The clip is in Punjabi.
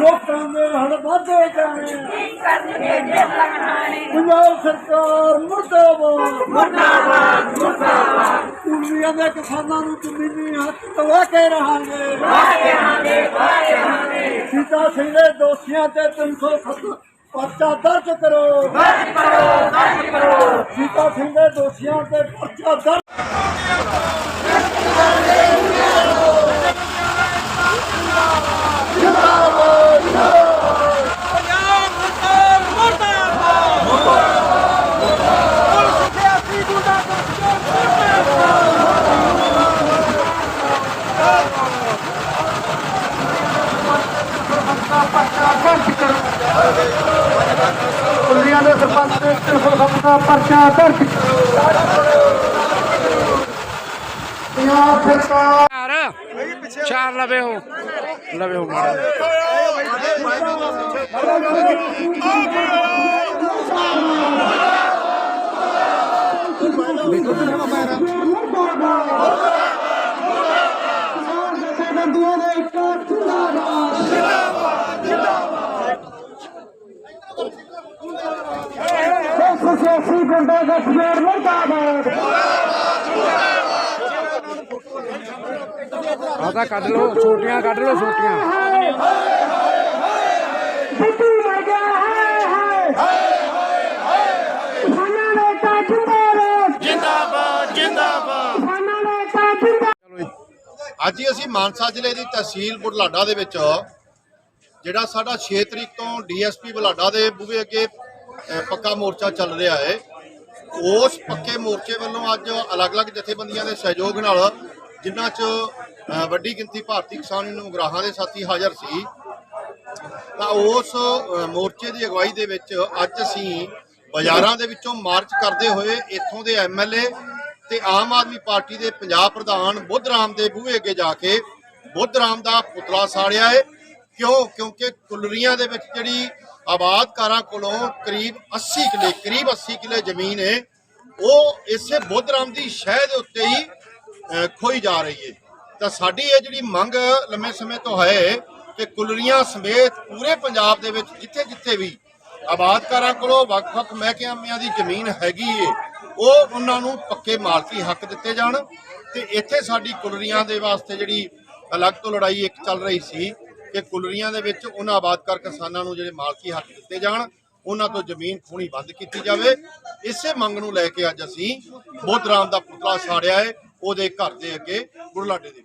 ਲੋਕਾਂ ਦੇ ਹਲ ਵਾਧੇ ਜਾਣੇ। ਪੰਜਾਬ ਸਰਕਾਰ ਮੁਰਦਾਬਾਦ। ਮੁਰਦਾਬਾਦ ਮੁਰਦਾਬਾਦ। ਕੁੜੀਆਂ ਦੇ ਕਿਸਾਨਾਂ ਨੂੰ ਜ਼ਮੀਨੀ ਹੱਕ ਦਵਾ ਕੇ ਰਹਾਂਗੇ। ਸੀਤਾ ਸਿੰਘ ਦੇ ਦੋਸ਼ੀਆਂ ਤੇ 307 ਪਰਚਾ ਦਰਜ ਕਰੋ। ਦਰਜ ਕਰੋ ਦਰਜ ਕਰੋ। ਸੀਤਾ ਸਿੰਘ ਦੇ ਦੋਸ਼ੀਆਂ ਤੇ ਪਰਚਾ ਦਰਜ ਦੇ 307 ਦਾ ਪਰਚਾ ਦਰਜ ਪੰਜਾਬ ਸਰਕਾਰ ਚਾਰ ਚਾਰ ਲਵੇ ਹੋ ਲਵੇ ਹੋ ਮਾਰਾ ਬੰਦੀਆਂ ਦੇ ਇੱਕ ਜਿੰਦਾਬਾਦ ਜਿੰਦਾਬਾਦ ਸਿਆਸੀ ਗੁੰਡਾ ਗਠਜੋੜ ਮੁਰਦਾਬਾਦ ਆਦਾ ਕੱਢ ਲਓ ਛੋਟੀਆਂ ਕੱਢ ਲਓ ਛੋਟੀਆਂ। ਬਿੱਟੂ ਮਰ ਗਿਆ ਹੈ ਹੈ ਕਿਸਾਨਾਂ ਨੇ ਤਾਂ ਜਿੰਦਾਬਾਦ। ਜਿੰਦਾਬਾਦ ਜਿੰਦਾਬਾਦ। ਕਿਸਾਨਾਂ ਨੇ ਤਾਂ ਜਿੰਦਾਬਾਦ। ਅੱਜ ਹੀ ਅਸੀਂ ਮਾਨਸਾ ਜ਼ਿਲ੍ਹੇ ਦੀ ਤਹਿਸੀਲ ਬੁਢਲਾਡਾ ਦੇ ਵਿੱਚ ਜਿਹੜਾ ਸਾਡਾ 6 ਤਰੀਕ ਤੋਂ ਡੀਐਸਪੀ ਬੁਢਲਾਡਾ ਦੇ ਬੂਹੇ ਅੱਗੇ ਪੱਕਾ ਮੋਰਚਾ ਚੱਲ ਰਿਹਾ ਹੈ, ਉਸ ਪੱਕੇ ਮੋਰਚੇ ਵੱਲੋਂ ਅੱਜ ਅਲੱਗ-ਅਲੱਗ ਜਥੇਬੰਦੀਆਂ ਦੇ ਸਹਿਯੋਗ ਨਾਲ ਜਿਨ੍ਹਾਂ 'ਚ ਵੱਡੀ ਗਿਣਤੀ ਭਾਰਤੀ ਕਿਸਾਨ ਯੂਨੀਅਨ ਉਗਰਾਹਾਂ ਦੇ ਸਾਥੀ ਹਾਜ਼ਰ ਸੀ, ਤਾਂ ਉਸ ਮੋਰਚੇ ਦੀ ਅਗਵਾਈ ਦੇ ਵਿੱਚ ਅੱਜ ਅਸੀਂ ਬਾਜ਼ਾਰਾਂ ਦੇ ਵਿੱਚੋਂ ਮਾਰਚ ਕਰਦੇ ਹੋਏ ਇੱਥੋਂ ਦੇ ਐਮਐਲਏ ਤੇ ਆਮ ਆਦਮੀ ਪਾਰਟੀ ਦੇ ਪੰਜਾਬ ਪ੍ਰਧਾਨ ਬੁੱਧ ਰਾਮ ਦੇ ਬੂਹੇ ਅੱਗੇ ਜਾ ਕੇ ਬੁੱਧ ਰਾਮ ਦਾ ਪੁਤਲਾ ਸਾੜਿਆ ਹੈ। ਕਿਉਂ? ਕਿਉਂਕਿ ਕੁਲਰੀਆਂ ਦੇ ਵਿੱਚ ਜਿਹੜੀ ਆਬਾਦਕਾਰਾਂ ਕੋਲੋਂ ਕਰੀਬ 80 ਕਿਲੇ, ਕਰੀਬ 80 ਕਿਲੇ ਜ਼ਮੀਨ ਹੈ, ਉਹ ਇਸੇ ਬੁੱਧ ਰਾਮ ਦੀ ਸ਼ਹਿ ਦੇ ਉੱਤੇ ਹੀ ਖੋਈ ਜਾ ਰਹੀ ਹੈ। ਤਾਂ ਸਾਡੀ ਇਹ ਜਿਹੜੀ ਮੰਗ ਲੰਮੇ ਸਮੇਂ ਤੋਂ ਹੈ ਕਿ ਕੁਲਰੀਆਂ ਸਮੇਤ ਪੂਰੇ ਪੰਜਾਬ ਦੇ ਵਿੱਚ ਜਿੱਥੇ ਜਿੱਥੇ ਵੀ ਆਬਾਦਕਾਰਾਂ ਕੋਲੋਂ ਵੱਖ-ਵੱਖ ਮਹਿਕਮਿਆਂ ਦੀ ਜ਼ਮੀਨ ਹੈਗੀ ਏ, ਉਹ ਉਹਨਾਂ ਨੂੰ ਪੱਕੇ ਮਾਲਕੀ ਹੱਕ ਦਿੱਤੇ ਜਾਣ। ਤੇ ਇੱਥੇ ਸਾਡੀ ਕੁਲਰੀਆਂ ਦੇ ਵਾਸਤੇ ਜਿਹੜੀ ਅਲੱਗ ਤੋਂ ਲੜਾਈ ਇੱਕ ਚੱਲ ਰਹੀ ਸੀ ਕਿ ਕੁਲਰੀਆਂ ਦੇ ਵਿੱਚ ਉਹਨਾਂ ਆਬਾਦਕਾਰ ਕਿਸਾਨਾਂ ਨੂੰ ਜਿਹੜੇ ਮਾਲਕੀ ਹੱਕ ਦਿੱਤੇ ਜਾਣ, ਉਹਨਾਂ ਤੋਂ ਜ਼ਮੀਨ ਖੂਣੀ ਬੰਦ ਕੀਤੀ ਜਾਵੇ। ਇਸੇ ਮੰਗ ਨੂੰ ਲੈ ਕੇ ਅੱਜ ਅਸੀਂ ਬੁੱਧ ਰਾਮ ਦਾ ਪੁਤਲਾ ਸਾੜਿਆ ਹੈ, ਉਹਦੇ ਘਰ ਦੇ ਅੱਗੇ ਬੁਢਲਾਡੇ ਦੇ